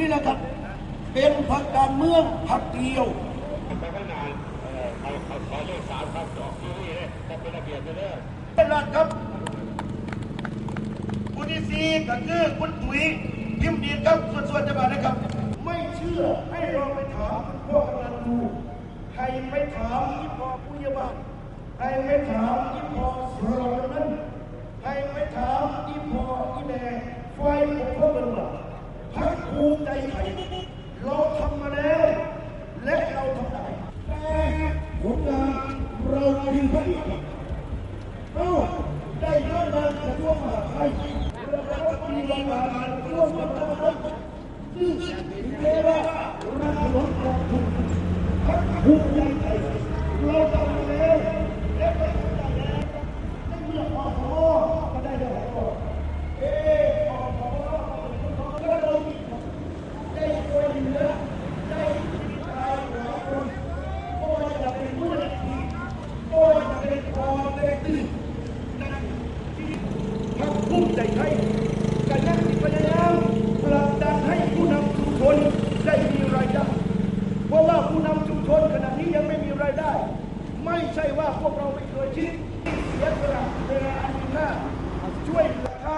นี่แหละครับ เป็นพรรคการเมืองพรรคเดียวไปข้างหน้าเอ่อเขาเขาขอเลขสามครับจอกที่นี่เลยจะเป็นระเบียบไปเลยเป็นหลักครับผู้ที่สี่ก็คือคุณตุ๋ยพิมพ์ดีครับส่วนส่วนจะมานะครับ ไม่เชื่อให้ลองไปถามคุณพ่อกำนันดูใครไม่ถามยี่พอผู้ใหญ่บ้านใครไม่ถามยี่พอสรนั้นใครไม่ถามยี่พออีแม่ไฟปกครองเป็นหลักพักภูมิใจไทยเราทำมาแล้ว และเราทำได้แต่ผลงานเราคือพระเอก เอ้าได้เงินมากระทรวงมหาดไทยแล้วก็มีรางวัลกระทรวงมหาดไทยซึ่งเรียกว่ารัฐลดกองทุนพักภูมิใจไทยเราทำมาแล้วและไปทำได้แล้วได้เมื่อพอพอก็ได้ได้พอเอ๊ะพอพอก็เราได้ช่วยเหลือได้ติดตามหลายคนก็จะเป็นผู้นำทีมก็จะเป็นคอเด็กตื่น พรรคภูมิใจไทยก็ยังพยายามผลักดันให้ผู้นำชุมชนได้มีรายได้ เพราะว่าผู้นำชุมชนขณะนี้ยังไม่มีรายได้ ไม่ใช่ ว่าพวกเราไม่เคยคิดเสียสละเวลาอันมีค่าช่วยเหลือใคร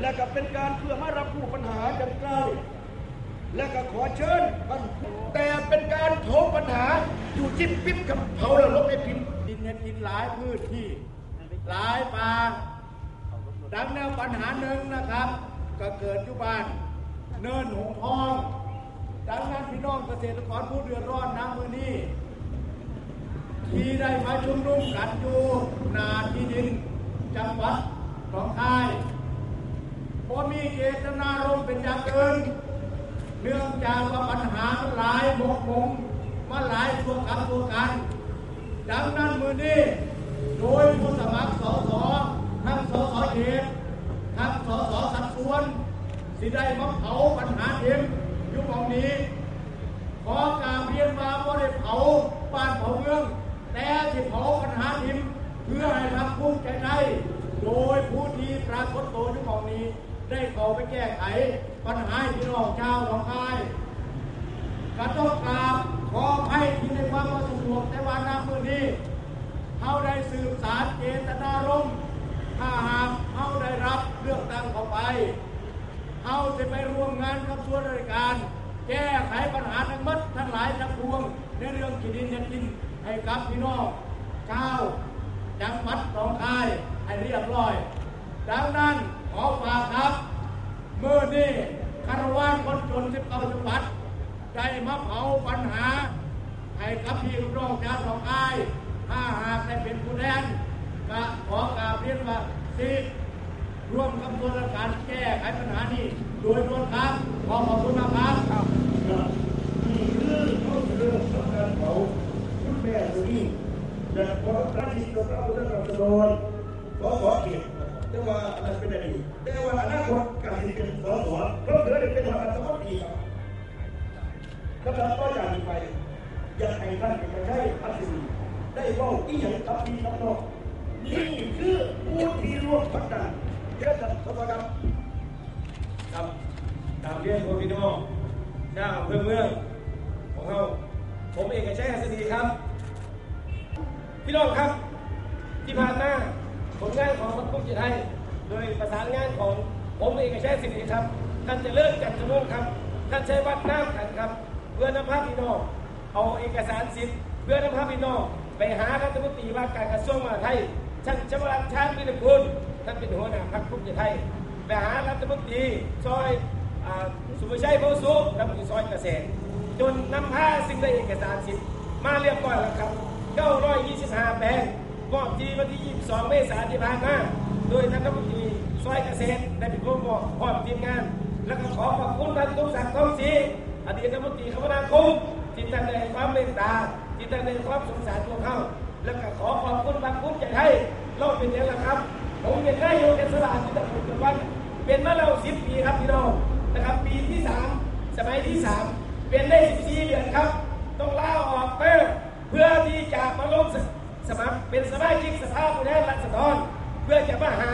และก็เป็นการเพื่อมารับผู้ปัญหาดังกล่าวและก็ขอเชิญแต่เป็นการโถมปัญหาอยู่จิ้มปิ๊บกับเผาแล้วลบในพิมพ์ดินเนี่ยกินหลายพื้นที่หลายป่าดังแนวปัญหาหนึ่งนะครับ ก็เกิดอยู่บ้านเนินหงทอง ดังนั้นพี่น้องเกษตรกรผู้เดือดร้อนน้ำมือนี้ ที่ได้มาชุมนุมกันอยู่นาที่ดินจังหวัดหนองคายพอมีเจตนารมณ์เป็นอย่างอื่นเนื่องจากว่าปัญหาหลายหมกมุมมาหลายตัวกับตัวกัน ดังนั้นมือนี้โดยผู้สมัครสสทั้งสสเขตทั้งสสสัดส่วนสิได้มาเผาปัญหาเดิมอยู่ตรงนี้ ขอการเรียนมาว่าได้เผาบ้านเผาเมือง แต่ที่เผาปัญหาดิม เพื่อให้รับภูมิใจไทยโดยผู้ที่ปรากฏตัวอยู่ตรงนี้ ได้เข้าไปแก้ไขปัญหาให้พี่น้องชาวหนองคายกระต้องกราบขอให้ที่ในความประสงค์แต่ว่าน้ำมือนี้เขาได้สืบสารเจตนารมณ์ถ้าหากเขาได้รับเลือกตั้งเข้าไปเขาจะไปร่วมงานกับส่วนราชการ แก้ไขปัญหาทั้งหมดทั้งหลายทั้งปวงในเรื่องที่ดินเนี่ยดินให้กับพี่น้องชาว จังหวัดหนองคายให้เรียบร้อย ดังนั้นขอฝากครับเมื่อนี้คารวานคนจนสิบเก้าจังหวัดได้มาเผาปัญหา ให้กับพี่ลูกน้องชาวสองอาย ถ้าหากได้เป็นผู้แทนก็ขอกราบเรียนว่าสิร่วมกับตัวราชการแก้ไขปัญหานี้ โดยด่วนครับขอขอบคุณมากครับ เรียนขอพี่น้องชาวอำเภอเมืองของเราผมเอกชัยหัสดีครับ พี่น้องครับ ที่ผ่านมาผลงานของพรรคภูมิใจไทยโดยประสานงานของผมเอกชัยสิริครับ ท่านจะเลิกจัดจำนวนครับ ท่านใช้วัดน้ำกันครับ เพื่อนำพาพี่น้องเอาเอกสารสิทธิ์เพื่อนำพาพี่น้องไปหารัฐมนตรีว่าการกระทรวงมหาดไทยท่านชวรัตน์ชาติวิรกุลท่านเป็นหัวหน้าพรรคภูมิใจไทยไปหารัฐมนตรีซอย สุภชัยโพสุรัฐมนตรีซอยเกษตร จนนำพาสิ่งได้เอกสารสิทธิ์มาเรียบร้อยแล้วครับ925แปลงมอบที่วันที่ 22 เมษายนที่ผ่านมาโดยท่านรัฐมนตรีซอยเกษตรได้เป็นผู้มอบพร้อมทีมงาน แล้วก็ขอขอบคุณท่านทุกศักดิ์ทองศรีอดีตรัฐมนตรีคมนาคมที่ท่านได้ให้ความเมตตาที่ท่านได้ให้ความสงสารพวกเขาแล้วก็ขอขอบคุณพรรคภูมิใจไทยเราเป็นอย่างไรครับ ผมเป็นนายกเทศบาลที่ตำบลตะวันเป็นมาแล้วสิบปีครับพี่น้อง นะครับปีที่สามสมัยที่สามเป็นได้สิบสี่เดือนครับ ต้องลาออกเพื่อเพื่อที่จะมาลงสมัครเป็นสมาชิกสภาผู้แทนราษฎรเพื่อจะมาหา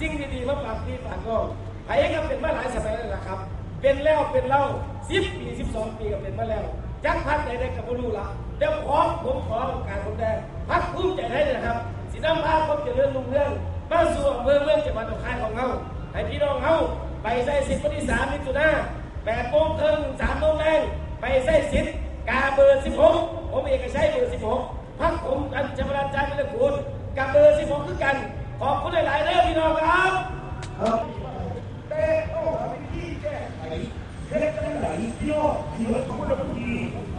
สิ่งดีๆมาฝากพี่ฝากน้องไผ่ก็เป็นมาหลายสมัยแล้วล่ะครับ เป็นแล้วเป็นเล่าสิบปีสิบสองปีก็เป็นมาแล้วจักพักใดๆกับรู้ละเดี๋ยวขอผมขอโอกาสผมได้พักภูมิใจไทยเนยนะครับสีน้ำพาผมจะเรื่องลุงเรื่องมาสู่อำเภอเมืองจังหวัดหนองคายของเราให้พี่น้องเขา ไปใส่สิทธิ์วันที่สามมิถุนาแปดโมงครึ่งสามโมงแรงไปใส่สิทธิ์กาเบอร์สิบหกผมเอกชัยเบอร์สิบหกพักผมอันจำราจารย์เป็นคุณกับเบอร์สิบหกคือกัน ขอบคุณหลายๆเรื่องพี่น้องครับครับแต่ต้องหาวิธีแก้ไขเฮ็ดจังไดพี่น้องที่ว่าของเราดี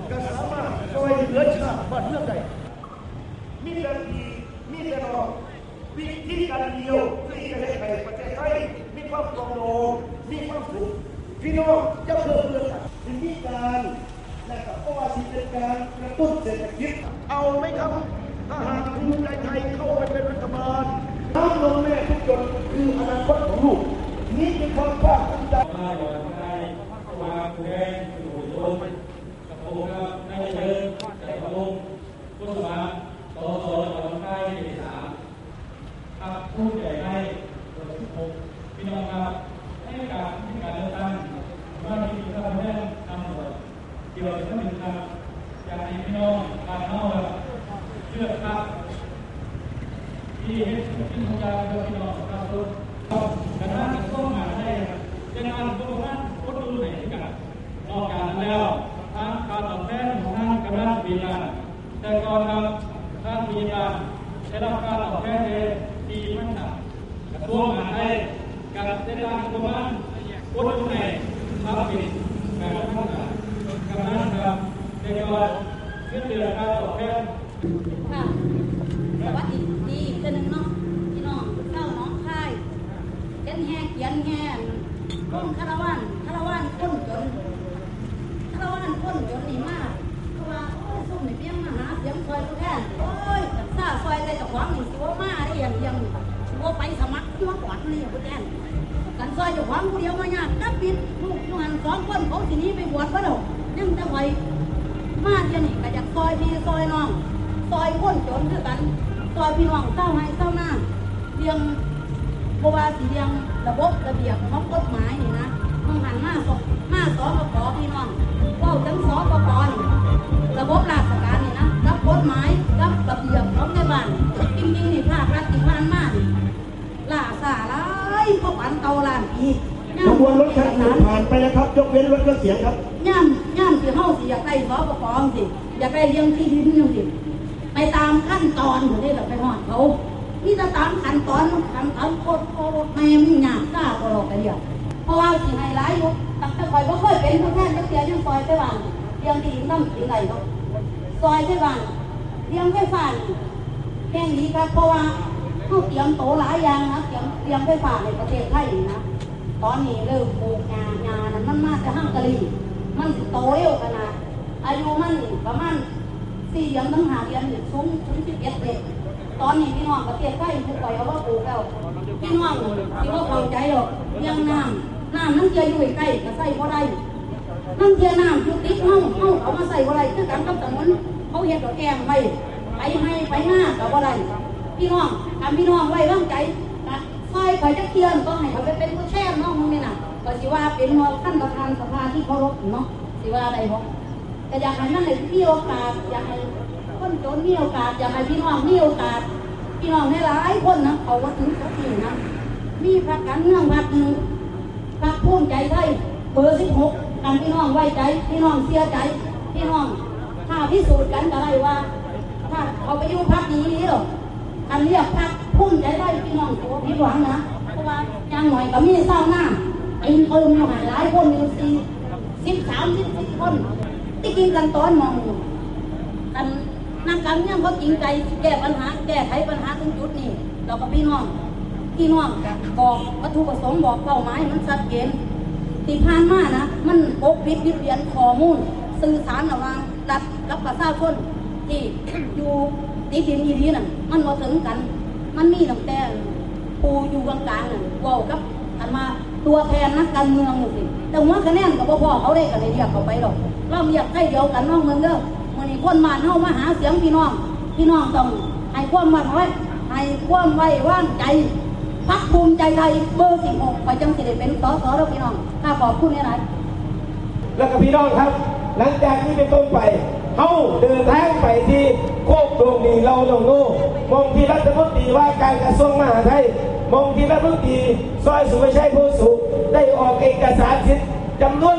ก็สามารถช่วยเหลือชาติบ้านเมืองได้มีแต่ดีมีแต่รอวิธีการเดียวที่จะให้ประเทศไทย ความปรองดองมีความสุขพี่น้องจะเพิ่มเรื่องวิธีการนะครับเพราะว่าสิเป็นการกระตุ้นเศรษฐกิจเอาไหมครับถ้าหากภูมิใจไทยเข้าไปเป็นรัฐบาลน้ำนมแม่ทุกหยดคืออนาคตของลูกนี่เป็นความภาคภูมิใจมาหยอดไทยมาแดงอยู่โยมกระโปรงครับนายเชิญแต่กระโปรงผู้สมัครสอสอหยอดไทยที่สามครับผู้ใหญ่ให้เบอร์สิบหกพี่น้องครับให้การให้การเลือกตั้งว่ามีข้าวแม่นำหมดเกี่ยวกับหนึ่งครับอยากให้พี่น้องการเข้าเชื่อครับ ที่เห็นที่ทำงานโดยพี่น้องประชาชนครับกระทั่งเข้ามาได้จะนำตัวท่านคนดูไหนกันนอกจากนั้น แล้วทางการตอบแทนของท่านกำนันปีนาแต่ก่อนครับท่านปีนาได้รับการตอบแทนดีมากครับกระทรวงมหาดไทยการได้รับประมาณคนดูไหนทำผิดการทำงานกำนันครับแต่ก่อนขึ้นเดือการตอบแทนค่ะสวัสดีดีเจ้าหนึ่งเนาะพี่น้องเจ้าน้องค่ายเขียนแห่เขียนแห่ร่มคาราวานคาราวาน ว่ากอดนี่ตัวแอนกันซอยอยู่หวังผู้เดียวมายากนับปิดลูกอยู่หันสองคนเขาทีนี้ไปบวชก็ดอกยังจะไหวมาเที่ยนี่ก็อยากซอยพี่ซอยน้องซอยคนจนคือกันซอยพี่น้องเศร้าให้เศร้าหน้าเรียงบวาสีเรียงระบบระเบียบของกฎหมายนี่ วนรถคันอื่นผ่านไปแล้วครับ ยกเว้นรถเครื่องเสียงครับ ย่ำย่ำสิเฮาสิอยากได้สอปกรสิอยากได้เลี้ยงที่ดินยังสิไปตามขั้นตอนของนี่เราไปหอดเขานี่จะตามขั้นตอนขั้นตอนโคตรโคตรแม่มึงหยาบกล้าก็หลอกกันเดียวเพราะว่าสิให้ร้ายอยู่ตั้งแต่คอยก็เคยเป็นผู้แทนจักเสียยังซอยไปบ้างเลี้ยงที่ดินน้ำสิงไหลเนาะซอยไปบ้าเลี้ยงไฟฟ้านแห่งนี้ครับเพราะว่าเขาเตรียมโตหลายอย่างนะเตรียมเตรียมไฟฟ้าในประเทศไทยนะ ตอนนี้เริ่มปลูกงางานมันมาจากห้างกะหรี่มันสิโตเร็วขนาด อายุมันประมาณสี่เดือนตั้งหาเดือนนี่สูงถึงสิบเอ็ดเด็กตอนนี้พี่น้องประเทศไทยผู้ปล่อยเอาว่าปลูกแล้วพี่น้องที่ว่าเข้าใจหรอกเรื่องน้ำน้ำนั่นเจียอยู่ใกล้ก็ใส่พอได้นั่นเจียน้ำอยู่ติดห้องห้องเอามาใส่พอได้คือกันกับถนนเขาเห็ดดอกแองไว้ไปให้ไปหน้ากับพอได้พี่น้องทำพี่น้องไว้ร่างใจ นะซอยข่อยจะเทียนก็ให้เขาไปเป็นผู้แช่เน้องมึงนี่น่ะก็สิว่าเป็นท่านประธานสภาที่เคารพเนาะสิว่าอะไรบ่แต่อยากให้มันได้มีโอกาสอยากให้คนจนมีโอกาสอยากให้พี่น้องมีโอกาสพี่น้องในหลายคนนะเขาว่าถึงจุดนี้นะมีพรรคการเมืองพรรคหนึ่งพรรคภูมิใจไทยเบอร์สิบหกกันพี่น้องไว้ใจพี่น้องเสียใจพี่น้องถ้าพิสูจน์กันก็ได้ว่า ถ้าเขาไปอยู่พรรคนี้นี่หรออันเรียกพัก พุ่นใจได้พี่น้องตัวผิดหวังนะเพราะว่าอย่างหน่อยก็มีเศร้าหน้าไอ้เอิมอยู่หลายหลายคนอยู่สี่สิบสามสิบสี่คนที่กินกันตอนมองกันนักการเมืองเขาจริงใจแก้ปัญหาแก้ไขปัญหาตรงจุดนี้เราก็พี่น้องพี่น้องบอกวัตถุประสงค์บอกเป้าหมายมันชัดเจนที่ผ่านมานะมันปกปิดบิดเบียนข้อมูล สื่อสารระหว่างรัฐกับประชาชนที่อยู่ติดินอีดีน่ะมันว่าถึงกัน มันมีตั้งแต่ปูอยู่กลางๆน่ะเว้ากับอันมาตัวแทนนักการเมืองนี่สิแต่ว่าคะแนนกับพ่อเขาได้กันเลยเรียกเขาไปหรอกเราเรียกให้เดียวกันน้องเมืองเด้อมื่อนี้คนมานเฮามาหาเสียงพี่น้อง พี่น้องต้องให้ความมั่นไว้ให้ความไว้ว่างใจพักภูมิใจไทยเบอร์สิบหกไปจังสิได้เป็นสอสอแล้วพี่น้องข้าขอบคุณนี่นะแล้วก็พี่น้องครับ หลังจากนี้เป็นต้นไป เขาเดินทางไปที่โคกดวงดีเราหนองนูมองที่รัฐมนตรีว่าการกระทรวงมหาดไทยมองที่รัฐมนตรีซอยสุภชัยโพสุได้ออกเอกสารสิทธิ์จำนวน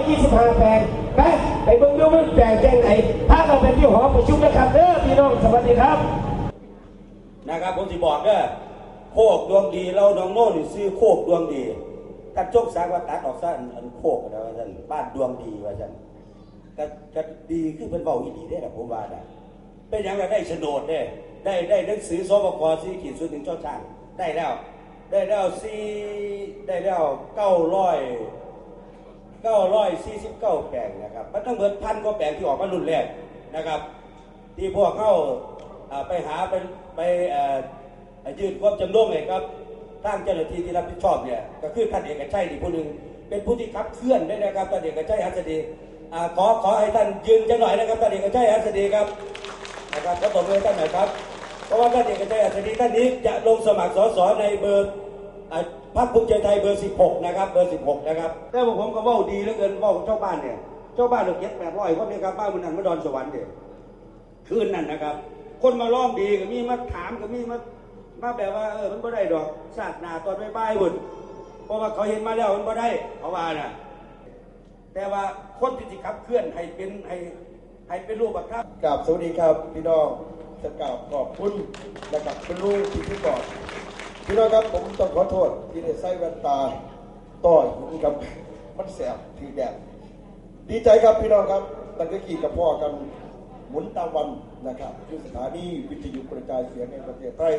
925 แปลงไปไปเบิ่งดูมันแปลงแจ้งไหนถ้าเราเป็นที่หอประชุมนะครับเด้อพี่น้องสวัสดีครับ นะครับผมสิบอกเด้อโคกดวงดีเราดองโน่นี่ซื้อโคกดวงดีท่านจกสากว่าตัดออกซะอันอันโคกนะว่าท่านบ้านดวงดีว่าท่าน ก็ก็ดีคือเป็นเบาอีดีได้นะผมว่านะเป็นอย่างไรได้โฉนดเด้ได้ได้หนังสือสบกสี่ขีดศูนย์ถึงเจ้าช่างได้แล้ว ได้แล้วสี่ได้แล้วเก้าร้อยเก้าร้อยสี่สิบเก้าแปลงนะครับมันต้องเหมือนพันกว่าแปลงที่ออกมารุ่นแรกนะครับ ที่พวกเข้าไปหาไปไปยืนความจำนงเลยครับทางเจ้าหน้าที่ที่รับผิดชอบเนี่ยก็คือท่านเอกชัยที่ผู้หนึ่งเป็นผู้ที่ขับเคลื่อนได้นะครับท่านเอกชัยหัสดี อ่าขอขอให้ท่านยืนจะหน่อยนะครับท่านเอกชัยหัสดีครับนะครับขอตบมือท่านหน่อยครับ เพราะว่าท่านเอกชัยหัสดีท่านนี้จะลงสมัครสสในเบอร์พรรคภูมิใจไทยเบอร์ 16 นะครับ เบอร์ 16 นะครับ แต่ว่าผมก็ว่าดีเหลือเกินว่าเจ้าบ้านเนี่ย เจ้าบ้านเราเก็บแปดร้อยคนเนี่ยครับบ้านมันนั่นมาดอนสวรรค์เนี่ยคืนนั่นนะครับ คนมาล้อมดีก็มีมาถามก็มีมามาแบบว่าเออมันบ่ได้ดอกศาสนาตอนใบายบุญเพราะว่าเขาเห็นมาแล้วมันบ่ได้เขาว่าน่ะแต่ว่า คนที่สิขับเคลื่อนให้เป็นให้ให้เป็นรูปแบบครับกราบสวัสดีครับพี่น้องจะกราบขอบคุณนะครับคุณลุงที่พี่ก่อนพี่น้องครับผมต้องขอโทษที่ได้ใส่แว่นตาต่อยผมครับมันแสบทีแดดดีใจครับพี่น้องครับตั้งแต่กี่กับพ่อกันหมุนตามวันนะครับที่สถานีวิทยุกระจายเสียงในประเทศไทย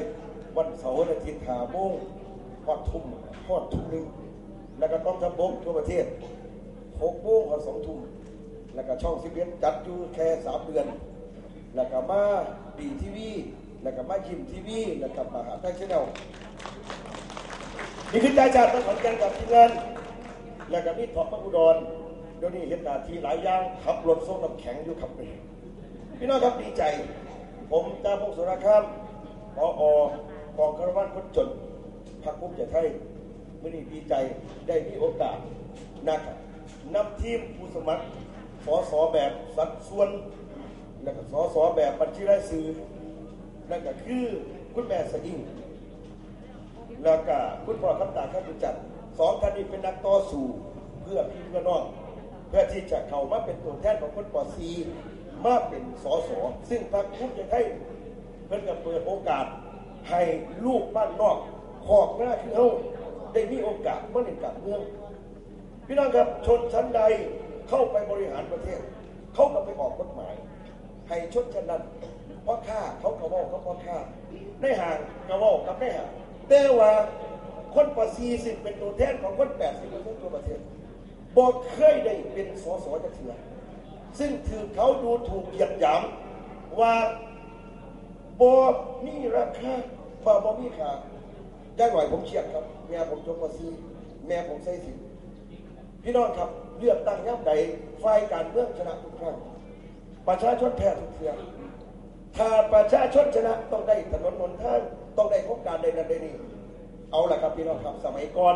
วันเสาร์อาทิตย์ขาโมงพอดทุ่มพอดทุ่มหนึงแล้วก็ต้องทำบงทั่วประเทศ หกโมงกับสองทุ่มแล้วก็ช่องสิบเอ็ดจัดอยู่แค่สามเดือน แล้วก็มาดีทีวีแล้วก็มายิมทีวีแล้วก็มาหาไทยชแนลนี่คือใจจัดต้องขอนแก่นกับทีมงานแล้วก็มีทอปพระอุดรเดี๋ยวนี้เห็นหน้าที่หลายอย่างขับรถส่งน้ำแข็งอยู่ขับไปพี่น้องครับดีใจ ผมจาพงศสรคามปออกองคารวันคนจนพรรคภูมิใจไทยมื่อนี้ดีใจได้มีโอกาสนะครับ นำทีมผู้สมัครสอสอแบบสัดส่วน แล้วก็สอสอแบบบัญชีรายชื่อนั่นก็คือคุณแม่สอิ่งแล้วก็คุณพ่อคำตาข้าพจัดสองท่านนี้เป็นนักต่อสู้เพื่อพี่เพื่อน้องเพื่อที่จะเข้ามาเป็นตัวแทนของคนปอซีมาเป็นสอสอซึ่งพรรคภูมิใจไทยเพื่อนก็เปิดโอกาสให้ลูกบ้านนอกขอกหน้าคือเขาได้มีโอกาสเมาเล่นการเมือง พี่น้องครับชนชั้นใดเข้าไปบริหารประเทศ เขาก็ไปออกกฎหมาย ให้ชนชั้นนั้นเพราะค่าเขากระว่าเขาเพราะค่าได้ห่างกระว่ากับได้ห่างแต่ว่าคนปซีสิบเป็นตัวแทนของคนแปดสิบเป็นตัวประเทศบอกเคยได้เป็นสสจะเถื่อซึ่งถือเขาดูถูกเหยียดหยามว่าบอมีราคาบ่าบอมีค่าย่างหน่อยผมเชียดครับ แม่ผมจบปซีแม่ผมใส่สิ พี่น้องครับเลือกตั้งย่ำใดฝ่ายการเมืองชนะทุกครั้งประชาชนแพ้ทุกเสียงถ้าประชาชนชนะต้องได้ถนนหนทางต้องได้โครงการใดนั้นใดนี้เอาละครับพี่น้องครับสมัยก่อน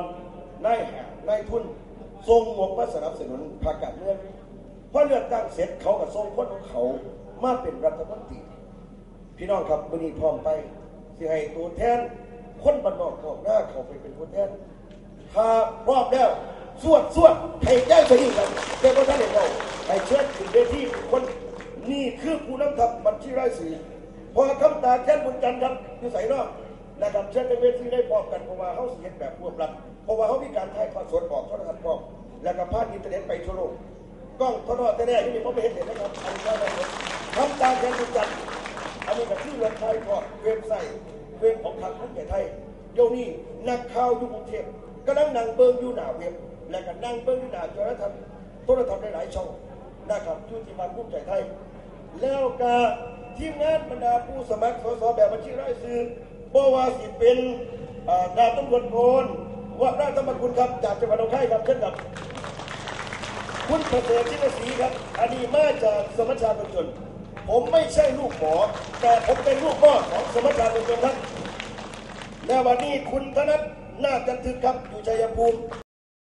นายหานายทุนทรงงบมาสนับสนุนพรรคการเมืองพอเลือกตั้งเสร็จเขาก็ส่งคนของเขามาเป็นรัฐมนตรีพี่น้องครับวันนี้พร้อมไปสิให้ตัวแทนคนบ้านนอกของหน้าเขาไปเป็นตัวแทนถ้าพร้อมแล้ว สวดสวดให้แจ้งสยิ่งกันเจ้าพระท่านเห็นเราให้เชิญถึงเวทีคนนี่คือผู้นำทัพบัญชีรายสีพอคำตาแค่นบุญจันทร์ครับอยู่ใส่นอกนะครับเชิญในเวทีได้พอมกันเพราะว่าเขาเสียแบบรวบรัดเพราะว่าเขามีการถ่ายทอดสดออกโทรทัศน์พร้อมแล้วก็พาดอินเทอร์เน็ตไปทั่วโลกกล้องทรทัศน์แต่แน่ที่นี่ผมไม่เห็นเห็นนะครับอันนี้ก็ได้คำตาแค่นบุญจันทร์อันนี้ก็คือเว็บไซต์ทอดเว็บไซต์เว็บของทางภูมิใจไทยเดี๋ยวนี้นักข่าวอยู่กรุงเทพก็นั่งนั่งเบิ้งอยู่หน้าเว็บ และก็นั่งเบิ้อยู่หน้าโทรทัศน์โทรทัศน์หลายๆช่องนะครับอยู่ที่บ้านภูมิใจไทย แล้วก็ทีมงานบรรดาผู้สมัครสสแบบบัญชีรายชื่อบ่ว่าสิเป็นอ่าดาบตำรวจโพลว่าราชธรรมกุลครับจากจังหวัดหนองคายครับเช่นกับคุณประเสริฐชินศรีครับ อันนี้มาจากสมัชชาคนจน ผมไม่ใช่ลูกหมอ แต่ผมเป็นลูกพ่อของสมัชชาคนจนครับแต่วันนี้คุณธนัทนาจันทึกครับอยู่ชัยภูมิ